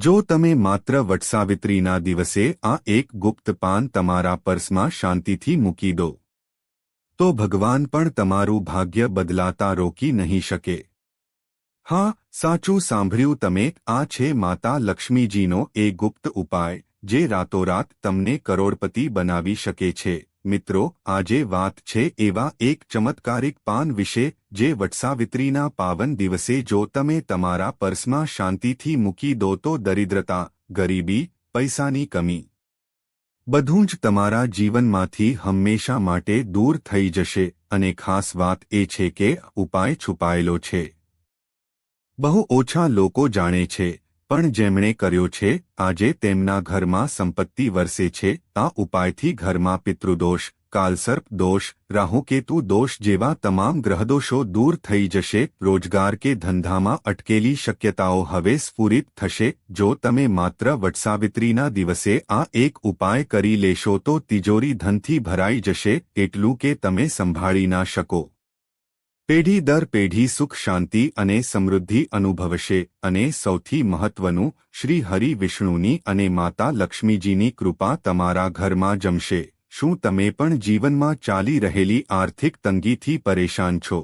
જો તમે માત્ર વટસાવિત્રીના દિવસે આ એક ગુપ્ત પાન તમારા પર્સમાં શાંતિથી મૂકી દો, તો ભગવાન પણ તમારું ભાગ્ય બદલાતા રોકી નહીં શકે. હા, સાચું સાંભળ્યું તમે, આ છે માતા લક્ષ્મીજીનો એ ગુપ્ત ઉપાય, જે રાતોરાત તમને કરોડપતિ બનાવી શકે છે. મિત્રો, આજે વાત છે એવા એક ચમત્કારિક પાન વિશે, જે વટસાવિત્રીના પાવન દિવસે જો તમે તમારા પર્સમાં શાંતિથી મૂકી દો તો દરિદ્રતા, ગરીબી, પૈસાની કમી બધું જ તમારા જીવનમાંથી હંમેશા માટે દૂર થઈ જશે. અને ખાસ વાત એ છે કે ઉપાય છુપાયેલો છે. બહુ ઓછા લોકો જાણે છે. પણ જેમણે કર્યો છે, આજે તેમના ઘરમાં સંપત્તિ વરસે છે આ ઉપાયથી ઘરમાં પિતૃદોષ, કાલસર્પ દોષ, રાહુકેતુ દોષ જેવા તમામ ગ્રહદોષો દૂર થઈ જશે, રોજગાર કે ધંધામાં અટકેલી શક્યતાઓ હવે સ્ફુરિત થશે, જો તમે માત્ર વટસાવિત્રીના દિવસે આ એક ઉપાય કરી લેશો તો તિજોરી ધનથી ભરાઈ જશે, એટલું કે તમે સંભાળી ના શકો. પેઢી દર પેઢી સુખ, શાંતિ અને સમૃદ્ધિ અનુભવશે અને સૌથી મહત્વનું, શ્રી હરિ વિષ્ણુની અને માતા લક્ષ્મીજીની કૃપા તમારા ઘરમાં જમશે. શું તમે પણ જીવનમાં ચાલી રહેલી આર્થિક તંગીથી પરેશાન છો?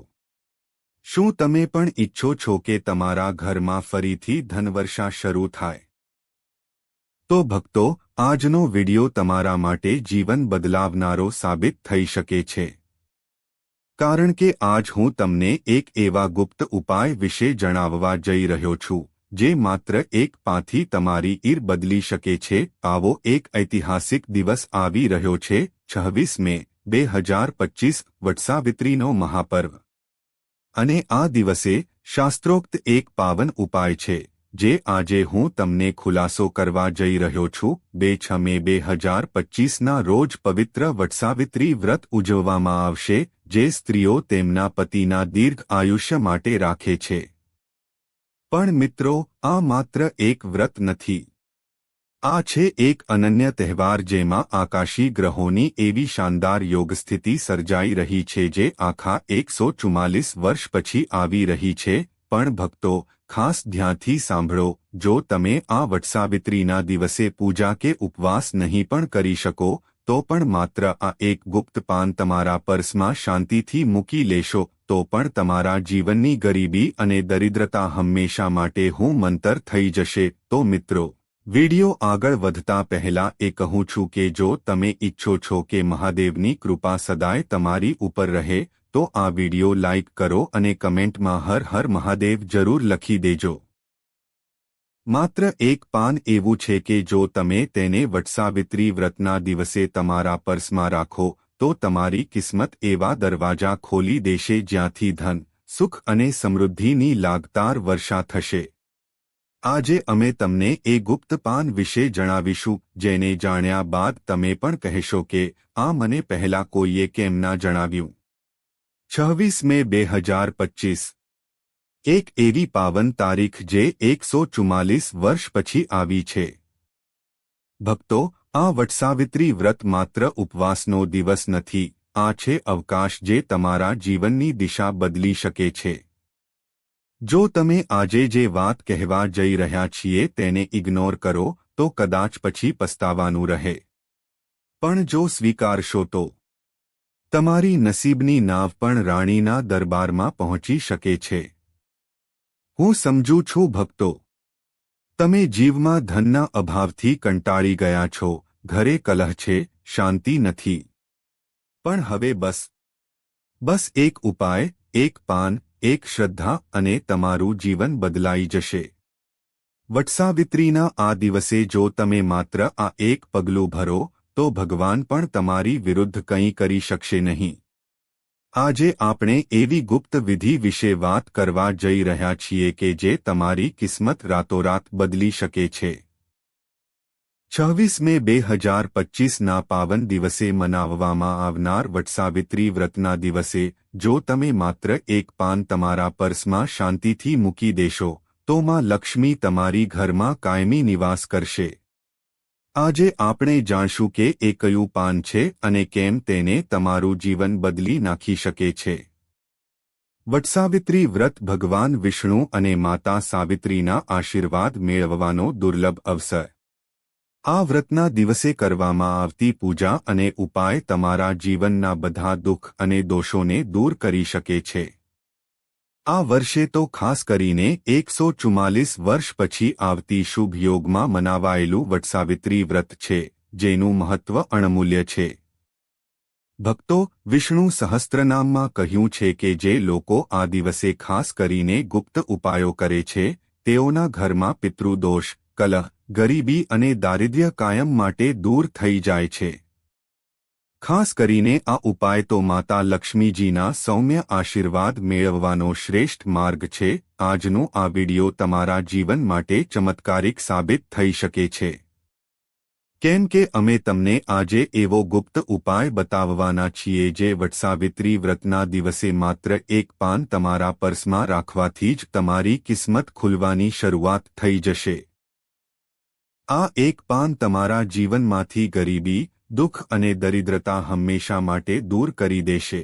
શું તમે પણ ઈચ્છો છો કે તમારા ઘરમાં ફરીથી ધનવર્ષા શરૂ થાય? તો ભક્તો, આજનો વિડિયો તમારા માટે જીવન બદલાવનારો સાબિત થઈ શકે છે. કારણ કે આજ હું તમને એક એવા ગુપ્ત ઉપાય વિશે જણાવવા જઈ રહ્યો છું, જે માત્ર એક પાથી તમારી ઈર બદલી શકે છે. આવો એક ઐતિહાસિક દિવસ આવી રહ્યો છે, છવ્વીસ મે, બે હજાર પચીસ વટસાવિત્રીનો મહાપર્વ. અને આ દિવસે શાસ્ત્રોક્ત એક પાવન ઉપાય છે, જે આજે હું તમને ખુલાસો કરવા જઈ રહ્યો છું. બે છ મે, બે હજાર પચીસના રોજ પવિત્ર વટસાવિત્રી વ્રત ઉજવવામાં આવશે જે સ્ત્રીઓ તેમના પતિના દીર્ઘ આયુષ્ય માટે રાખે છે. પણ મિત્રો, આ માત્ર એક વ્રત નથી. આ છે એક અનન્ય તહેવાર જેમાં આકાશી ગ્રહોની એવી શાનદાર યોગસ્થિતિ સર્જાઈ રહી છે જે આખા એકસો ચુમ્માલીસ વર્ષ પછી આવી રહી છે. પણ ભક્તો, ખાસ ધ્યાનથી સાંભળો, જો તમે આ વટસાવિત્રીના દિવસે પૂજા કે ઉપવાસ નહીં પણ કરી શકો તો પણ માત્ર આ એક ગુપ્ત પાન તમારા પર્સમાં શાંતિથી મૂકી લેશો, તો પણ તમારા જીવનની ગરીબી અને દરિદ્રતા હંમેશા માટે હું મંતર થઈ જશે. તો મિત્રો, વિડિયો આગળ વધતા પહેલા એ કહું છું કે જો તમે ઈચ્છો છો કે મહાદેવની કૃપા સદાય તમારી ઉપર રહે, તો આ વિડિયો લાઇક કરો અને કમેન્ટમાં હર હર મહાદેવ જરૂર લખી દેજો. માત્ર એક પાન એવું છે કે જો તમે તેને વટસાવિત્રી વ્રતના દિવસે તમારા પર્સમાં રાખો, તો તમારી કિસ્મત એવા દરવાજા ખોલી દેશે જ્યાંથી ધન, સુખ અને સમૃદ્ધિની લાગતાર વર્ષા થશે. આજે અમે તમને એ ગુપ્ત પાન વિશે જણાવીશું, જેને જાણ્યા બાદ તમે પણ કહેશો કે, આ મને પહેલા કોઈએ કેમ ના જણાવ્યું? છવ્વીસ મે બે હજાર પચીસ એક એવી પાવન તારીખ જે એકસો ચુમ્માલીસ વર્ષ પછી આવી છે. ભક્તો, આ વટસાવિત્રી વ્રત માત્ર ઉપવાસનો દિવસ નથી, આ છે અવકાશ જે તમારા જીવનની દિશા બદલી શકે છે. જો તમે આજે જે વાત કહેવા જઈ રહ્યા છીએ તેને ઇગ્નોર કરો, તો કદાચ પછી પસ્તાવાનું રહે. પણ જો સ્વીકારશો તો, તમારી નસીબની નાવ પણ રાણીના દરબારમાં પહોંચી શકે છે. હું સમજું છું ભક્તો. તમે જીવમાં ધનના અભાવથી કંટાળી ગયા છો, ઘરે કલહ છે, શાંતિ નથી. પણ હવે બસ. બસ એક ઉપાય, એક પાન, એક શ્રદ્ધા અને તમારું જીવન બદલાઈ જશે. વટસાવિત્રીના આ દિવસે જો તમે માત્ર આ એક પગલું ભરો, તો ભગવાન પણ તમારી વિરુદ્ધ કંઈ કરી શકશે નહીં. આજે આપણે એવી ગુપ્ત વિધિ વિશે વાત કરવા જઈ રહ્યા છીએ કે જે તમારી કિસ્મત રાતોરાત બદલી શકે છે. છવ્વીસ મે બે હજાર પચીસના પાવન દિવસે મનાવવામાં આવનાર વટસાવિત્રી વ્રતના દિવસે, જો તમે માત્ર એક પાન તમારા પર્સમાં શાંતિથી મૂકી દેશો, તો માં લક્ષ્મી તમારી ઘરમાં કાયમી નિવાસ કરશે. આજે આપણે જાણશું કે એ કયું પાન છે અને કેમ તેને તમારું જીવન બદલી નાખી શકે છે. વટસાવિત્રી વ્રત ભગવાન વિષ્ણુ અને માતા સાવિત્રીના આશીર્વાદ મેળવવાનો દુર્લભ અવસર. આ વ્રતના દિવસે કરવામાં આવતી પૂજા અને ઉપાય તમારા જીવનના બધા દુઃખ અને દોષોને દૂર કરી શકે છે. આ વર્ષે તો ખાસ કરીને એકસો ચુમ્માલીસ વર્ષ પછી આવતી શુભ યોગમાં મનાવાયેલું વટસાવિત્રી વ્રત છે, જેનું મહત્વ અણમૂલ્ય છે. ભક્તો વિષ્ણુ સહસ્ત્રનામમાં કહ્યું છે કે જે લોકો આ દિવસે ખાસ કરીને ગુપ્ત ઉપાયો કરે છે, તેઓના ઘરમાં પિતૃદોષ, કલહ, ગરીબી અને દારિદ્ર્ય કાયમ માટે દૂર થઈ જાય છે. ખાસ કરીને આ ઉપાય તો માતા લક્ષ્મીજીના સૌમ્ય આશીર્વાદ મેળવવાનો શ્રેષ્ઠ માર્ગ છે. આજનો આ વિડિયો તમારા જીવન માટે ચમત્કારિક સાબિત થઈ શકે છે. કેમ કે અમે તમને આજે એવો ગુપ્ત ઉપાય બતાવવાના છીએ જે વટસાવિત્રી વ્રતના દિવસે માત્ર એક પાન તમારા પર્સમાં રાખવાથી જ તમારી કિસ્મત ખુલવાની શરૂઆત થઈ જશે. આ એક પાન તમારા જીવનમાંથી ગરીબી દુઃખ અને દરિદ્રતા હંમેશા માટે દૂર કરી દેશે.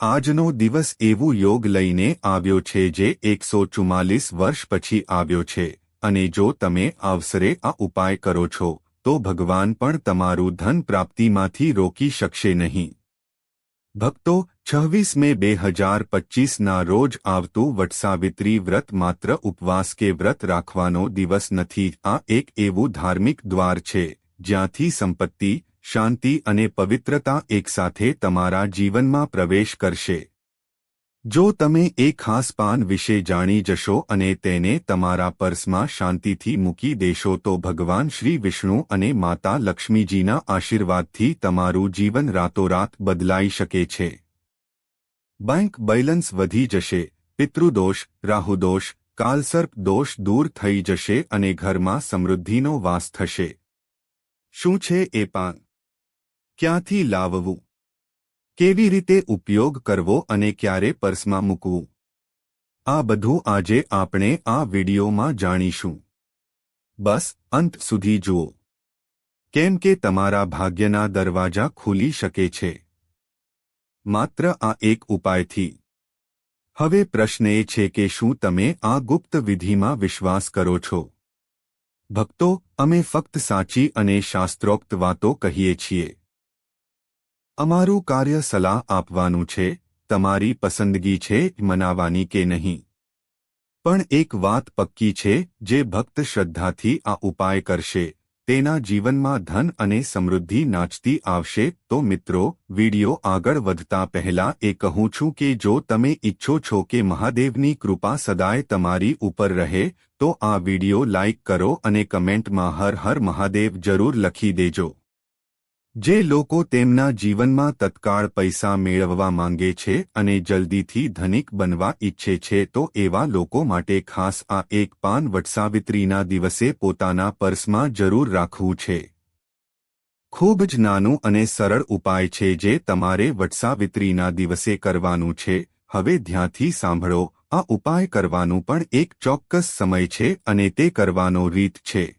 આજનો દિવસ એવું યોગ લઈને આવ્યો છે જે એકસો ચુમ્માલીસ વર્ષ પછી આવ્યો છે, અને જો તમે અવસરે આ ઉપાય કરો છો, તો ભગવાન પણ તમારું ધન પ્રાપ્તિમાંથી રોકી શકશે નહીં. ભક્તો છવ્વીસ મે બે હજાર પચ્ચીસના રોજ આવતું વટસાવિત્રી વ્રત માત્ર ઉપવાસ કે વ્રત રાખવાનો દિવસ નથી, આ એક એવું ધાર્મિક દ્વાર છે. જ્યાંથી સંપત્તિ, શાંતિ અને પવિત્રતા એકસાથે તમારા જીવનમાં પ્રવેશ કરશે. જો તમે એ ખાસ પાન વિશે જાણી જશો અને તેને તમારા પર્સમાં શાંતિથી મૂકી દેશો તો ભગવાન શ્રી વિષ્ણુ અને માતા લક્ષ્મીજીના આશીર્વાદથી તમારું જીવન રાતોરાત બદલાઈ શકે છે. બેંક બેલેન્સ વધી જશે, પિતૃદોષ, રાહુદોષ, કાલસર્પ દોષ દૂર થઈ જશે અને ઘરમાં સમૃદ્ધિનો વાસ થશે. શું છે એ પાન? ક્યાંથી લાવવું? કેવી રીતે ઉપયોગ કરવો અને ક્યારે પર્સમાં મૂકવું? આ બધું આજે આપણે આ વિડીયોમાં જાણીશું. બસ, અંત સુધી જુઓ. કેમ કે તમારા ભાગ્યના દરવાજા ખુલી શકે છે? માત્ર આ એક ઉપાયથી. હવે પ્રશ્ન એ છે કે શું તમે આ ગુપ્ત વિધિમાં વિશ્વાસ કરો છો? ભક્તો, અમે ફક્ત સાચી અને શાસ્ત્રોક્ત વાતો કહીએ છીએ. અમારું કાર્ય સલાહ આપવાનું છે, તમારી પસંદગી છે, મનાવાની કે નહીં. પણ એક વાત પક્કી છે, જે ભક્ત શ્રદ્ધાથી આ ઉપાય કરશે. તેના જીવનમાં ધન અને સમૃદ્ધિ નાચતી આવશે, તો મિત્રો, વિડિયો આગળ વધતા પહેલા એ કહું છું કે જો તમે ઈચ્છો છો કે મહાદેવની કૃપા સદાય તમારી ઉપર રહે, તો આ વિડિયો લાઇક કરો અને કમેન્ટમાં હર હર મહાદેવ જરૂર લખી દેજો. જે લોકો તેમના જીવનમાં તત્કાળ પૈસા મેળવવા માંગે છે અને જલ્દીથી ધનિક બનવા ઈચ્છે છે, તો એવા લોકો માટે ખાસ આ એક પાન વટસાવિત્રીના દિવસે પોતાના પર્સમાં જરૂર રાખવું છે. ખૂબ જ નાનું અને સરળ ઉપાય છે જે તમારે વટસાવિત્રીના દિવસે કરવાનું છે. હવે ધ્યાનથી સાંભળો, આ ઉપાય કરવાનું પણ એક ચોક્કસ સમય છે અને તે કરવાનો રીત છે.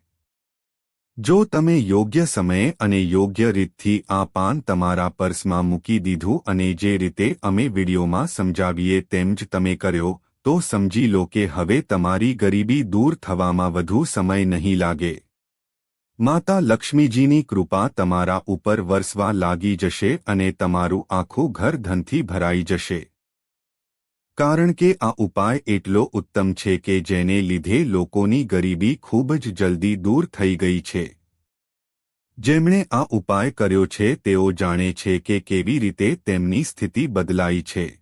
જો તમે યોગ્ય સમયે અને યોગ્ય રીતથી આ પાન તમારા પર્સમાં મૂકી દીધું અને જે રીતે અમે વિડીયોમાં સમજાવીએ તેમ જ તમે કર્યો, તો સમજી લો કે હવે તમારી ગરીબી દૂર થવામાં વધુ સમય નહીં લાગે. માતા લક્ષ્મીજીની કૃપા તમારા ઉપર વરસવા લાગી જશે અને તમારું આખું ઘર ધનથી ભરાઈ જશે. કારણ કે આ ઉપાય એટલો ઉત્તમ છે કે જેને લીધે લોકોની ગરીબી ખૂબ જ જલ્દી દૂર થઈ ગઈ છે. જેમણે આ ઉપાય કર્યો છે, તેઓ જાણે છે કે કેવી રીતે તેમની સ્થિતિ બદલાઈ છે.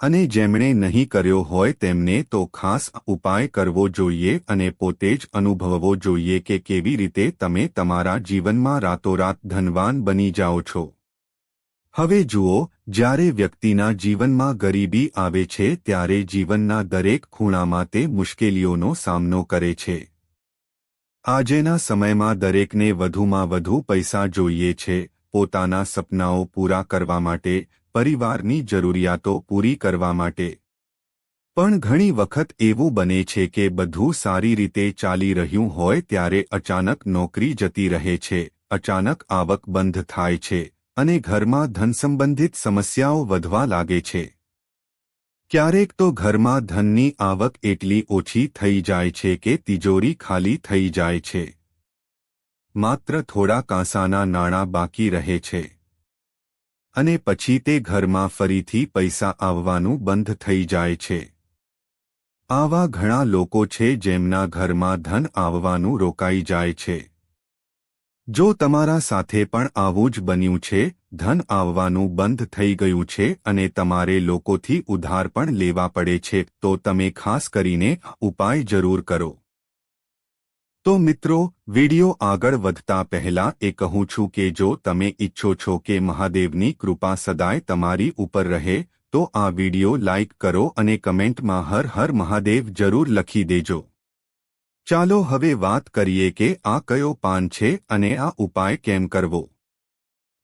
અને જેમણે નહીં કર્યો હોય, તેમને તો ખાસ ઉપાય કરવો જોઈએ અને પોતે જ અનુભવવો જોઈએ કે કેવી રીતે તમે તમારા જીવનમાં રાતોરાત ધનવાન બની જાઓ છો. હવે જુઓ, જ્યારે વ્યક્તિના જીવનમાં ગરીબી આવે છે ત્યારે જીવનના દરેક ખૂણામાં તે મુશ્કેલીઓનો સામનો કરે છે. આજેના સમયમાં દરેકને વધુમાં વધુ પૈસા જોઈએ છે, પોતાના સપનાઓ પૂરા કરવા માટે, પરિવારની જરૂરિયાતો પૂરી કરવા માટે. પણ ઘણી વખત એવું બને છે કે બધું સારી રીતે ચાલી રહ્યું હોય ત્યારે અચાનક નોકરી જતી રહે છે, અચાનક આવક બંધ થાય છે અને ઘરમાં ધન સંબંધિત સમસ્યાઓ વધવા લાગે છે. ક્યારેક તો ઘરમાં ધનની આવક એટલી ઓછી થઈ જાય છે કે તિજોરી ખાલી થઈ જાય છે. માત્ર થોડા કાંસાના નાણાં બાકી રહે છે. અને પછી તે ઘરમાં ફરીથી પૈસા આવવાનું બંધ થઈ જાય છે. આવા ઘણા લોકો છે જેમના ઘરમાં ધન આવવાનું રોકાઈ જાય છે. જો તમારા સાથે પણ આવું જ બન્યું છે, ધન આવવાનું બંધ થઈ ગયું છે અને તમારે લોકોથી ઉધાર પણ લેવા પડે છે, તો તમે ખાસ કરીને ઉપાય જરૂર કરો. તો મિત્રો, વિડિયો આગળ વધતા પહેલા એ કહું છું કે જો તમે ઈચ્છો છો કે મહાદેવની કૃપા સદાય તમારી ઉપર રહે, તો આ વિડિયો લાઇક કરો અને કમેન્ટમાં હર હર મહાદેવ જરૂર લખી દેજો. ચાલો હવે વાત કરીએ કે આ કયો પાન છે અને આ ઉપાય કેમ કરવો?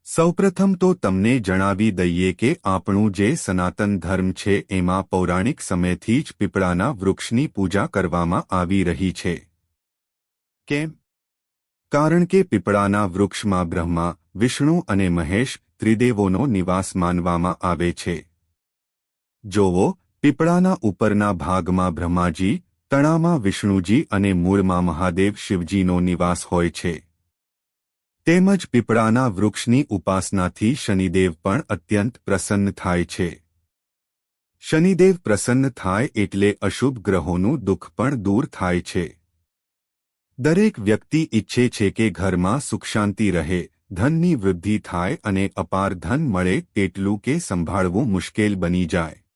સૌપ્રથમ તો તમને જણાવી દઈએ કે આપણું જે સનાતન ધર્મ છે એમાં પૌરાણિક સમયથી જ પીપળાના વૃક્ષની પૂજા કરવામાં આવી રહી છે. કેમ? કારણ કે પીપળાના વૃક્ષમાં બ્રહ્મા, વિષ્ણુ અને મહેશ ત્રિદેવોનો નિવાસ માનવામાં આવે છે. જોવો પીપળાના ઉપરના ભાગમાં બ્રહ્માજી તણામાં વિષ્ણુજી અને મૂળમાં મહાદેવ શિવજીનો નિવાસ હોય છે. તેમજ પીપળાના વૃક્ષની ઉપાસનાથી શનિદેવ પણ અત્યંત પ્રસન્ન થાય છે. શનિદેવ પ્રસન્ન થાય એટલે અશુભ ગ્રહોનું દુઃખ પણ દૂર થાય છે. દરેક વ્યક્તિ ઈચ્છે છે કે ઘરમાં સુખ શાંતિ રહે, ધનની વૃદ્ધિ થાય અને અપાર ધન મળે, તેટલું કે સંભાળવું મુશ્કેલ બની જાય.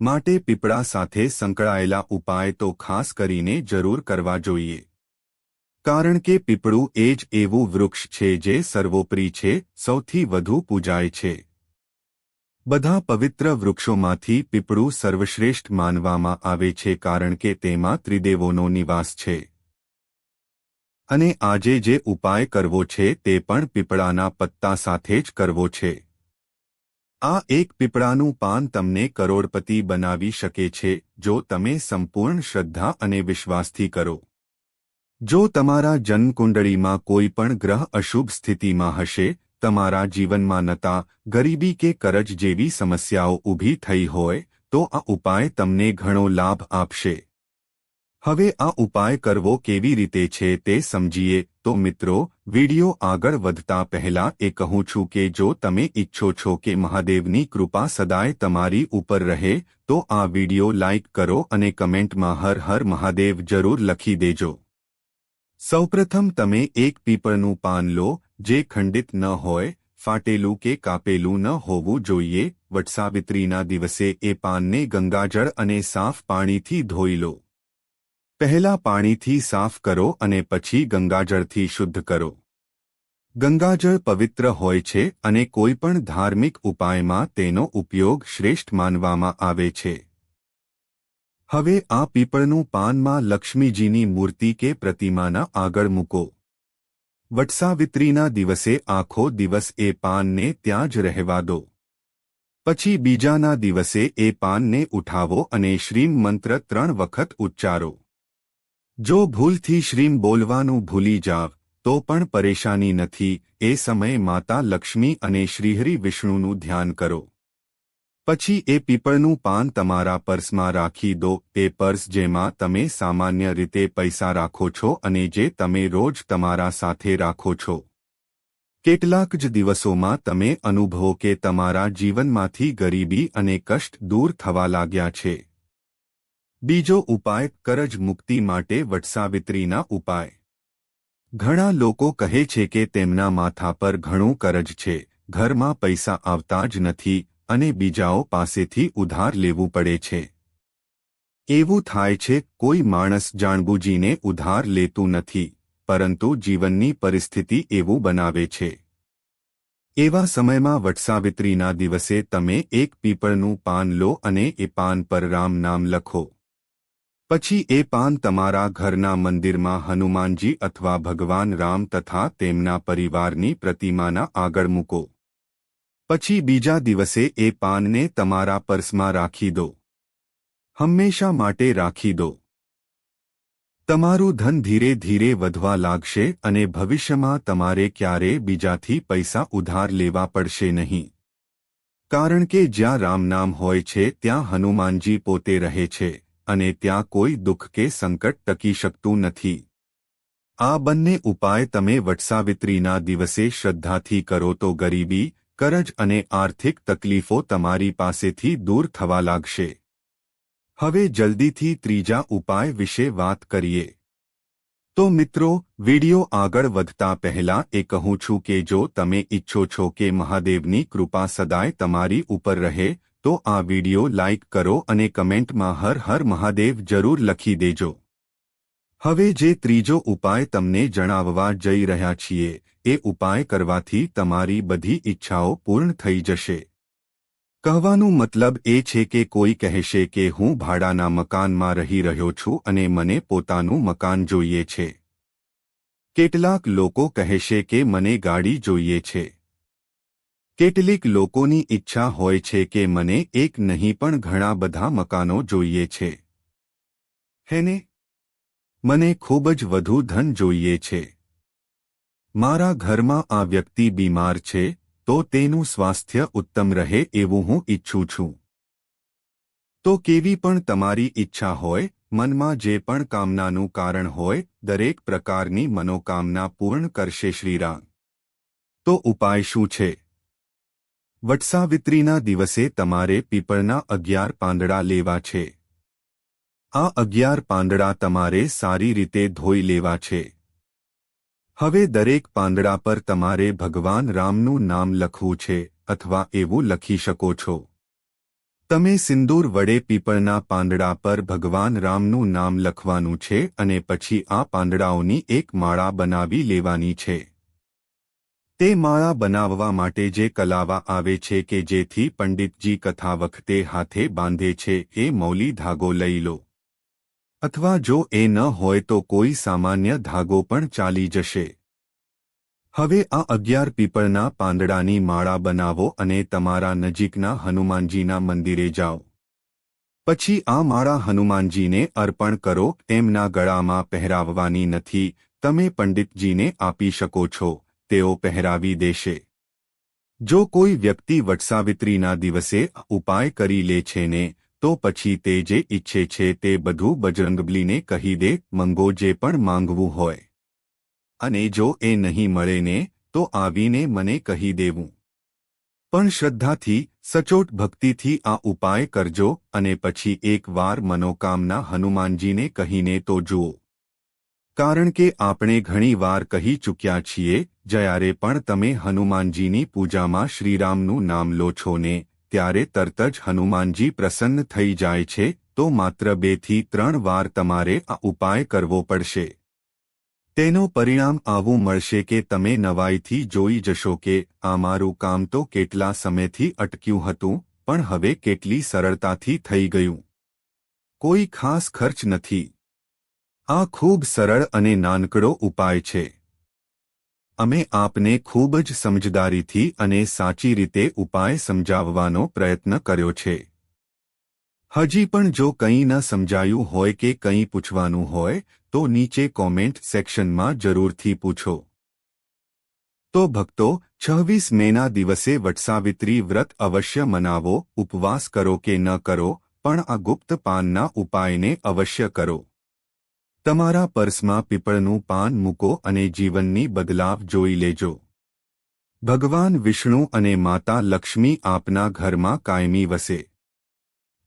માટે પીપળા સાથે સંકળાયેલા ઉપાય તો ખાસ કરીને જરૂર કરવા જોઈએ. કારણ કે પીપળું એ જ એવું વૃક્ષ છે જે સર્વોપરી છે, સૌથી વધુ પૂજાય છે. બધા પવિત્ર વૃક્ષોમાંથી પીપળું સર્વશ્રેષ્ઠ માનવામાં આવે છે કારણ કે તેમાં ત્રિદેવોનો નિવાસ છે. અને આજે જે ઉપાય કરવો છે તે પણ પીપળાના પત્તા સાથે જ કરવો છે. આ એક પીપળાનું પાન તમને કરોડપતિ બનાવી શકે છે, જો તમે સંપૂર્ણ શ્રદ્ધા અને વિશ્વાસથી કરો. જો તમારા જન્મકુંડળીમાં કોઈ પણ ગ્રહ અશુભ સ્થિતિમાં હશે, તમારા જીવનમાં નતા, ગરીબી કે કરજ જેવી સમસ્યાઓ ઊભી થઈ હોય, તો આ ઉપાય તમને ઘણો લાભ આપશે. હવે આ ઉપાય કરવો કેવી રીતે છે તે સમજીએ તો મિત્રો, વિડિયો આગળ વધતા પહેલા એ કહું છું કે જો તમે ઈચ્છો છો કે મહાદેવની કૃપા સદાય તમારી ઉપર રહે, તો આ વિડિયો લાઇક કરો અને કમેન્ટમાં હર હર મહાદેવ જરૂર લખી દેજો. સૌપ્રથમ તમે એક પીપળનું પાન લો, જે ખંડિત ન હોય, ફાટેલું કે કાપેલું ન હોવું જોઈએ, વટસાવિત્રીના દિવસે એ પાનને ગંગાજળ અને સાફ પાણીથી ધોઈ લો. પહેલા પાણીથી સાફ કરો અને પછી ગંગાજળથી શુદ્ધ કરો. ગંગાજળ પવિત્ર હોય છે અને કોઈપણ ધાર્મિક ઉપાયમાં તેનો ઉપયોગ શ્રેષ્ઠ માનવામાં આવે છે. હવે આ પીપળનું પાનમાં લક્ષ્મીજીની મૂર્તિ કે પ્રતિમાના આગળ મૂકો. વટસાવિત્રીના દિવસે આખો દિવસ એ પાનને ત્યાં જ રહેવા દો. પછી બીજાના દિવસે એ પાનને ઉઠાવો અને શ્રીમ મંત્ર ત્રણ વખત ઉચ્ચારો. જો ભૂલથી શ્રીમ બોલવાનું ભૂલી જાવ, તો પણ પરેશાની નથી, એ સમયે માતા લક્ષ્મી અને શ્રીહરિ વિષ્ણુનું ધ્યાન કરો. પછી એ પીપળનું પાન તમારા પર્સમાં રાખી દો, એ પર્સ જેમાં તમે સામાન્ય રીતે પૈસા રાખો છો અને જે તમે રોજ તમારા સાથે રાખો છો. કેટલાક જ દિવસોમાં તમે અનુભવો કે તમારા જીવનમાંથી ગરીબી અને કષ્ટ દૂર થવા લાગ્યા છે. બીજો ઉપાય કરજ મુક્તિ માટે વટસાવિત્રીના ઉપાય. ઘણા લોકો કહે છે કે તેમના માથા પર ઘણું કરજ છે, ઘરમાં પૈસા આવતા જ નથી અને બીજાઓ પાસેથી ઉધાર લેવું પડે છે. એવું થાય છે, કોઈ માણસ જાણબૂજીને ઉધાર લેતું નથી, પરંતુ જીવનની પરિસ્થિતિ એવું બનાવે છે. એવા સમયમાં વટસાવિત્રીના દિવસે તમે એક પીપળનું પાન લો અને એ પાન પર રામ નામ લખો. પછી એ પાન તમારા ઘરના મંદિરમાં હનુમાનજી અથવા ભગવાન રામ તથા તેમના પરિવારની પ્રતિમાના આગળ મૂકો. પછી બીજા દિવસે એ પાનને તમારા પર્સમાં રાખી દો. હંમેશા માટે રાખી દો. તમારું ધન ધીરે ધીરે વધવા લાગશે અને ભવિષ્યમાં તમારે ક્યારે બીજાથી પૈસા ઉધાર લેવા પડશે નહીં. કારણ કે જ્યાં રામનામ હોય છે, ત્યાં હનુમાનજી પોતે રહે છે. અને ત્યાં કોઈ દુઃખ કે સંકટ ટકી શકતું નથી. આ બંને ઉપાય તમે વટસાવિત્રીના દિવસે શ્રદ્ધાથી કરો તો ગરીબી, કરજ અને આર્થિક તકલીફો તમારી પાસેથી દૂર થવા લાગશે. હવે જલ્દીથી ત્રીજા ઉપાય વિશે વાત કરીએ. તો મિત્રો, વિડિયો આગળ વધતા પહેલા એ કહું છું કે જો તમે ઈચ્છો છો કે મહાદેવની કૃપા સદાય તમારી ઉપર રહે તો આ વિડિયો લાઇક કરો અને કમેન્ટમાં હર હર મહાદેવ જરૂર લખી દેજો. હવે જે ત્રીજો ઉપાય તમને જણાવવા જઈ રહ્યા છીએ, એ ઉપાય કરવાથી તમારી બધી ઈચ્છાઓ પૂર્ણ થઈ જશે. કહેવાનું મતલબ એ છે કે કોઈ કહેશે કે હું ભાડાના મકાનમાં રહી રહ્યો છું અને મને પોતાનું મકાન જોઈએ છે. કેટલાક લોકો કહેશે કે મને ગાડી જોઈએ છે. કેટલીક લોકોની ઈચ્છા હોય છે કે મને એક નહીં પણ ઘણા બધા મકાનો જોઈએ છે. હેને? મને ખૂબ જ વધુ ધન જોઈએ છે. મારા ઘરમાં આ વ્યક્તિ બીમાર છે, તો તેનું સ્વાસ્થ્ય ઉત્તમ રહે એવું હું ઈચ્છું છું. તો કેવી પણ તમારી ઈચ્છા હોય, મનમાં જે પણ કામનાનું કારણ હોય, દરેક પ્રકારની મનોકામના પૂર્ણ કરશે શ્રીરામ. તો ઉપાય શું છે? વટસાવિત્રીના દિવસે તમારે પીપળના અગિયાર પાંદડા લેવા છે. આ અગિયાર પાંદડા તમારે સારી રીતે ધોઈ લેવા છે. હવે દરેક પાંદડા પર તમારે ભગવાન રામનું નામ લખવું છે અથવા એવું લખી શકો છો. તમે સિંદૂર વડે પીપળના પાંદડા પર ભગવાન રામનું નામ લખવાનું છે અને પછી આ પાંદડાઓની એક માળા બનાવી લેવાની છે. તે માળા બનાવવા માટે જે કલાવા આવે છે કે જેથી પંડિતજી કથા વખતે હાથે બાંધે છે, એ મૌલી ધાગો લઈ લો. અથવા જો એ ન હોય તો કોઈ સામાન્ય ધાગો પણ ચાલી જશે. હવે આ અગિયાર પીપળના પાંદડાની માળા બનાવો અને તમારા નજીકના હનુમાનજીના મંદિરે જાઓ. પછી આ માળા હનુમાનજીને અર્પણ કરો, એમના ગળામાં પહેરાવવાની નથી, તમે પંડિતજીને આપી શકો છો. તેઓ પહેરાવી દેશે. જો કોઈ વ્યક્તિ વટસાવિત્રીના દિવસે ઉપાય કરી લે છે ને, તો પછી તે જે ઈચ્છે છે તે બધું બજરંગબલીને કહી દે, મંગો જે પણ માંગવું હોય. અને જો એ નહીં મળે ને, તો આવીને મને કહી દેવું. પણ શ્રદ્ધાથી, સચોટ ભક્તિથી આ ઉપાય કરજો અને પછી એકવાર મનોકામના હનુમાનજીને કહીને તો જુઓ. કારણ કે આપણે ઘણીવાર કહી ચૂક્યા છીએ જ્યારે પણ તમે હનુમાનજીની પૂજામાં શ્રીરામનું નામ લો છો ને, ત્યારે તરત જ હનુમાનજી પ્રસન્ન થઈ જાય છે, તો માત્ર બેથી ત્રણ વાર તમારે આ ઉપાય કરવો પડશે. તેનો પરિણામ આવું મળશે કે તમે નવાઈથી જોઈ જશો કે, આ મારું કામ તો કેટલા સમયથી અટક્યું હતું, પણ હવે કેટલી સરળતાથી થઈ ગયું. કોઈ ખાસ ખર્ચ નથી. આ ખૂબ સરળ અને નાનકડો ઉપાય છે. અમે આપને ખૂબ જ સમજદારીથી અને સાચી રીતે ઉપાય સમજાવવાનો પ્રયત્ન કર્યો છે. હજી પણ જો કંઈ ન સમજાયું હોય કે કંઈ પૂછવાનું હોય, તો નીચે કોમેન્ટ સેક્શનમાં જરૂરથી પૂછો. તો ભક્તો, છવ્વીસ મેના દિવસે વટસાવિત્રી વ્રત અવશ્ય મનાવો, ઉપવાસ કરો કે ન કરો, પણ આ ગુપ્ત પાનના ઉપાયને અવશ્ય કરો. તમારા પર્સમાં પીપળનું પાન મૂકો અને જીવનની બદલાવ જોઈ લેજો. ભગવાન વિષ્ણુ અને માતા લક્ષ્મી આપના ઘરમાં કાયમી વસે.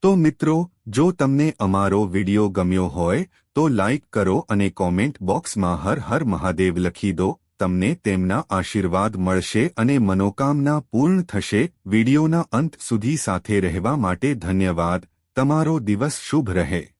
તો મિત્રો, જો તમને અમારો વિડિયો ગમ્યો હોય, તો લાઇક કરો અને કોમેન્ટ બોક્સમાં હર હર મહાદેવ લખી દો, તમને તેમના આશીર્વાદ મળશે અને મનોકામના પૂર્ણ થશે. વિડિયોના અંત સુધી સાથે રહેવા માટે ધન્યવાદ. તમારો દિવસ શુભ રહે.